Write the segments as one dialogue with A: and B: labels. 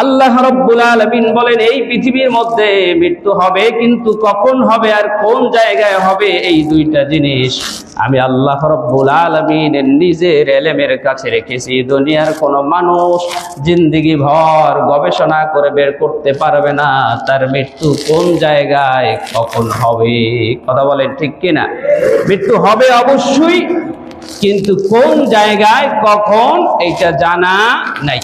A: আল্লাহ রব্বুল আলামিন বলেন, এই পৃথিবীর মধ্যে মৃত্যু হবে, কিন্তু কখন হবে আর কোন জায়গায় হবে এই দুইটা জিনিস? আমি আল্লাহ রব্বুল আলামিনের নিজের এলেমের কাছে রেখেছি, দুনিয়ার কোনো মানুষ জিন্দিগি ভর গবেষণা করে বের করতে পারবে না, তার মৃত্যু কোন জায়গায় কখন হবে? কথা বলেন ঠিক কিনা? মৃত্যু হবে অবশ্যই, কিন্তু কোন জায়গায় কখন, এইটা জানা নাই।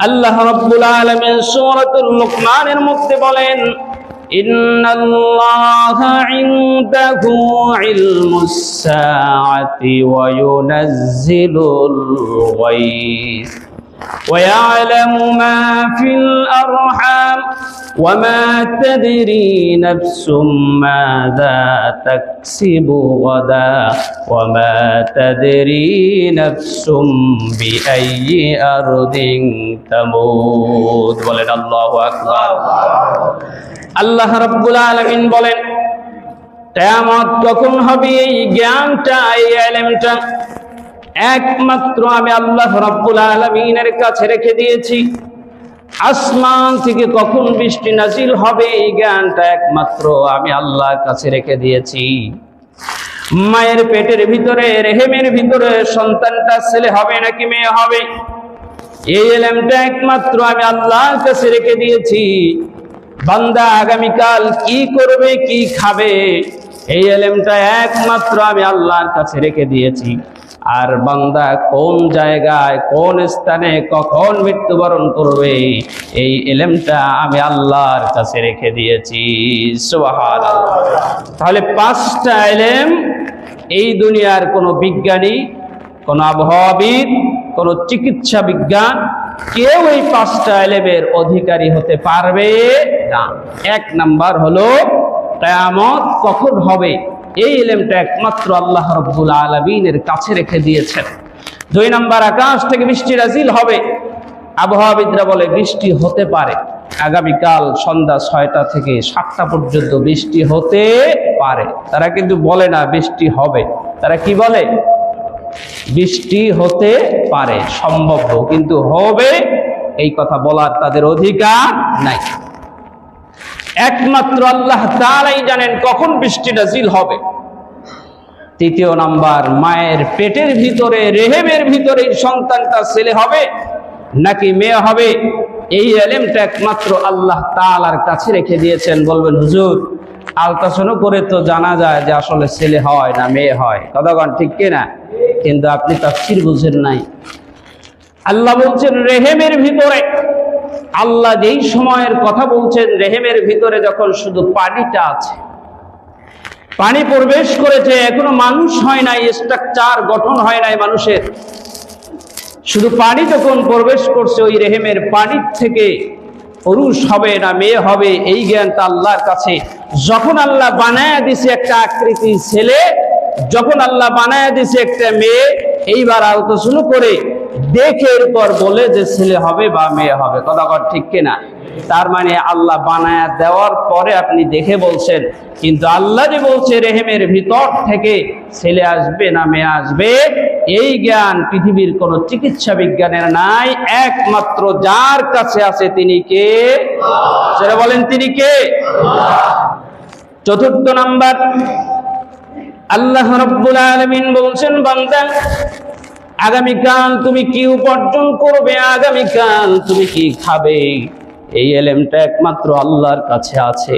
A: আল্লাহ রাব্বুল আলামিন সূরাতুল লুকমানের মধ্যে বলেন ইন্নাল্লাহা ইনদাহু ইলমুস সাআতি ওয়া ইউনাজ্জিলুল গায়স ويعلم ما في الأرحام وما تدري نفس ماذا تكسب غدا وما تدري نفس بأي أرض تموت বলেন আল্লাহু আকবার আল্লাহ রাব্বুল আলামিন বলেন কিয়ামত কখন হবে এই জ্ঞানটা এই ইলমটা একমাত্র আমি আল্লাহ রাব্বুল আলামিনের কাছে রেখে দিয়েছি। আসমান থেকে কখন বৃষ্টি নাজিল হবে এই জ্ঞানটা একমাত্র আমি আল্লাহর কাছে রেখে দিয়েছি। মায়ের পেটের ভিতরে, রেহেমের ভিতরে সন্তানটা ছেলে হবে নাকি মেয়ে হবে? এই এলেমটা একমাত্র আমি আল্লাহর কাছে রেখে দিয়েছি। বান্দা আগামীকাল কি করবে, কি খাবে, এই এলেমটা একমাত্র আমি আল্লাহর কাছে রেখে দিয়েছি। আর বান্দা কোন জায়গায়, কোন স্থানে কখন মৃত্যুবরণ করবে, এই এলেমটা আমি আল্লাহর কাছে রেখে দিয়েছি। তাহলে পাঁচটা এলেম এই দুনিয়ার কোনো বিজ্ঞানী, কোনো আবহাওয়াবিদ, কোনো চিকিৎসা বিজ্ঞান কেউ এই পাঁচটা এলেমের অধিকারী হতে পারবে না। এক নাম্বার হলো, কেয়ামত কখন হবে? এই এলেমটা একমাত্র আল্লাহ রব্বুল আলমিনের কাছে রেখে দিয়েছেন। দুই নাম্বার, আকাশ থেকে বৃষ্টি রাজিল হবে। আবহাওয়াবিদরা বলে, বৃষ্টি হতে পারে। আগামীকাল সন্ধ্যা ছয়টা থেকে সাতটা পর্যন্ত বৃষ্টি হতে পারে। তারা কিন্তু বলে না বৃষ্টি হবে। তারা কি বলে? বৃষ্টি হতে পারে, সম্ভব কিন্তু হবে, এই কথা বলার তাদের অধিকার নাই। একমাত্র আল্লাহ তারাই জানেন কখন বৃষ্টি নাজিল হবে। তৃতীয় নাম্বার, মায়ের পেটের ভিতরে, রেহেমের ভিতরে এই সন্তানটা ছেলে হবে নাকি মেয়ে হবে? এই এলেমটা একমাত্র আল্লাহ তালার কাছে রেখে দিয়েছেন। বলবেন, হুজুর, আলতাসনও করে তো জানা যায় যে আসলে ছেলে হয় না মেয়ে হয়। কতক্ষণ ঠিক কিনা কিন্তু আপনি তাফসির বুঝেন নাই। আল্লাহ বলছেন, রেহেমের ভিতরে আল্লাহ যেই সময়ের কথা বলছেন, রেহেমের ভিতরে যখন শুধু পানিটা আছে, পানি প্রবেশ করেছে, এখনও মানুষ হয় নাই স্ট্রাকচার গঠন হয় নাই মানুষের। শুধু পানি যখন প্রবেশ করছে, ওই রেহেমের পানির থেকে পুরুষ হবে না, মেয়ে হবে, এই জ্ঞানটা আল্লাহর কাছে। যখন আল্লাহ বানায় দিছে একটা আকৃতি ছেলে, যখন আল্লাহ বানায় দিছে একটা মেয়ে, এইবার শুরু করে দেখে এরপর বলে যে ছেলে হবে বা মেয়ে হবে। কথা ঠিক কিনা? তার মানে আল্লাহ বানায়া দেওয়ার পরে আপনি দেখে বলছেন, কিন্তু আল্লাহ যে বলছে রেহেমের ভিতর থেকে ছেলে আসবে না মেয়ে আসবে, এই জ্ঞান পৃথিবীর কোন চিকিৎসা বিজ্ঞানের নাই। একমাত্র যার কাছে আছে তিনি কে? সেটা বলেন তিনি কে? চতুর্থ নাম্বার, আল্লাহ রব্বুল আলমিন বলছেন, বান্দা আগামীকাল তুমি কি উপার্জন করবে? আগামীকাল তুমি কি খাবে? এই এলেমটা একমাত্র আল্লাহর কাছে আছে।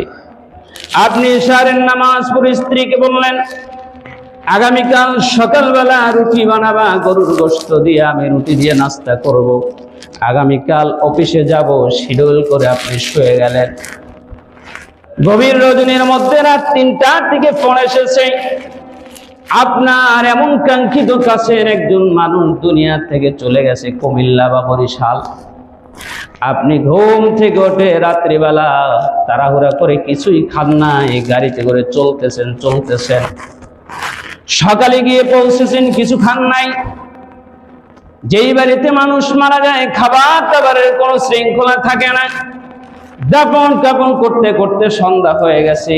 A: আপনি সারের নামাজ পড়ে স্ত্রীকে বললেন, আগামীকাল সকালবেলা রুটি বানাবা, গরুর গোস্ত দিয়ে আমি রুটি দিয়ে নাস্তা করব। আগামীকাল অফিসে যাব, শিডিউল করে আপনি শুয়ে গেলেন। গভীর রজনীর মধ্যে রাত তিনটার দিকে ফোন এসেছে। আপনার এমন কাঙ্ক্ষিত কাছের একজন মানুষ দুনিয়া থেকে চলে গেছে কুমিল্লা বা বরিশাল। আপনি ঘুম থেকে ওঠে রাত্রিবেলা, তাড়াহুড়া করে কিছুই খান নাই, গাড়িতে করে চলতেছেন চলতেছেন। সকালে গিয়ে পৌঁছেছেন, কিছু খান নাই। যেই বাড়িতে মানুষ মারা যায়, খাবার দাবারের কোনো শৃঙ্খলা থাকে না। দাপন কাপন করতে করতে সন্ধ্যা হয়ে গেছে।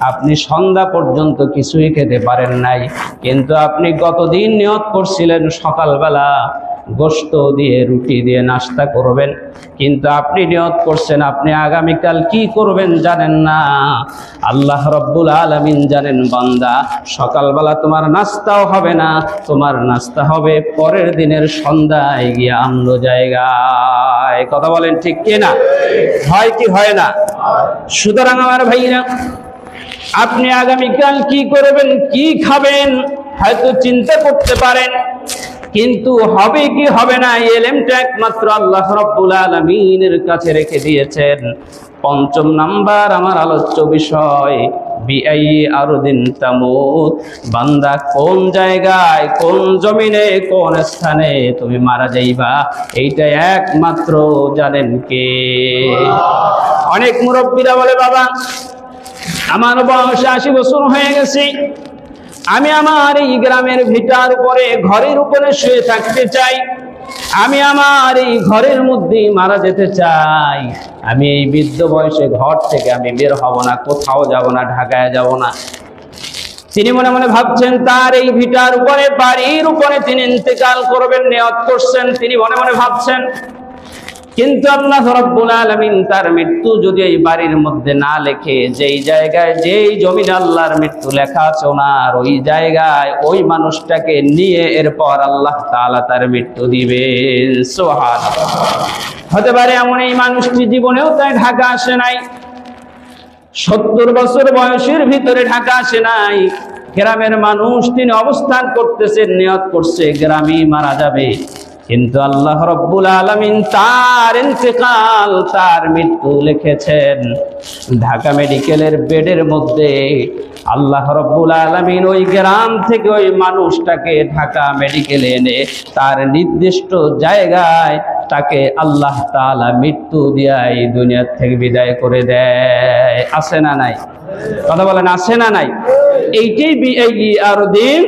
A: আপনি সন্ধ্যা পর্যন্ত কিছুই খেতে পারেন নাই। কিন্তু আপনি গতদিন নিয়ত করছিলেন, সকালবেলা গোস্ত দিয়ে, রুটি দিয়ে নাস্তা করবেন। কিন্তু আপনি নিয়ত করছেন, আপনি আগামীকাল কি করবেন জানেন না। আল্লাহ রব্বুল আলমিন জানেন, বান্দা, সকালবেলা তোমার নাস্তাও হবে না, তোমার নাস্তা হবে পরের দিনের সন্ধ্যায় গিয়ে অন্য জায়গায়। কথা বলেন ঠিক কি না হয় কি হয় না? সুতরাং আমার ভাইরা আপনি আগামীকাল কি করবেন, কি খাবেন, হয়তো চিন্তা করতে পারেন, কিন্তু হবে কি হবে না এলেমটা একমাত্র আল্লাহ রব্বুল আলমিনের কাছে রেখে দিয়েছেন। পঞ্চম নাম্বার আমার আলোচ্য বিষয়, বিআই আরদিন তামুত, বান্দা কোন জায়গায়, কোন জমিনে, কোন স্থানে তুমি মারা যাইবা, এইটা একমাত্র জানেন কে? অনেক মুরব্বীরা বলে, বাবা আমার বয়স আশি বছর হয়ে গেছে। আমি আমার এই গ্রামের ভিটার উপরে, ঘরের উপরে শুয়ে থাকতে চাই। আমি আমার এই ঘরের মধ্যে মারা যেতে চাই। আমি এই বৃদ্ধ বয়সে ঘর থেকে আমি বের হব না, কোথাও যাব না, ঢাকায় যাব না। তিনি মনে মনে ভাবছেন, তার এই ভিটার উপরে, বাড়ির উপরে তিনি ইন্তেকাল করবেন, নিয়ত করছেন। তিনি মনে মনে ভাবছেন কিন্তু আল্লাহ রব্বুল আলামিন তার মৃত্যু যদি এই বাড়ির মধ্যে না লেখে, যেই জায়গায় যেই জমিন আল্লাহর মৃত্যু লেখা আছে ওনার, ওই জায়গায় ওই মানুষটাকে নিয়ে এরপর আল্লাহ তাআলা তার মৃত্যু দিবেন সোহান হতে পারে এমন এই মানুষটি জীবনেও তাই ঢাকা আসে নাই। সত্তর বছর বয়সের ভিতরে ঢাকা আসে নাই। গ্রামের মানুষ তিনি অবস্থান করতেছেন, নিয়ত করছে গ্রামে মারা যাবে। কিন্তু আল্লাহ রব্বুল আলমিন তার ইন্তেকাল, তার মৃত্যু লিখেছেন। ঢাকা মেডিকেলের বেডের মধ্যে আল্লাহ রব্বুল আলমিন ওই গ্রাম থেকে ওই মানুষটাকে ঢাকা মেডিকেলে এনে তার নির্দিষ্ট জায়গায় তাকে আল্লাহ তাআলা মৃত্যু দিয়া এই দুনিয়ার থেকে বিদায় করে দেয়। আছে না নাই? কথা বলেন, আছে না নাই? এইটাই এই আর দিন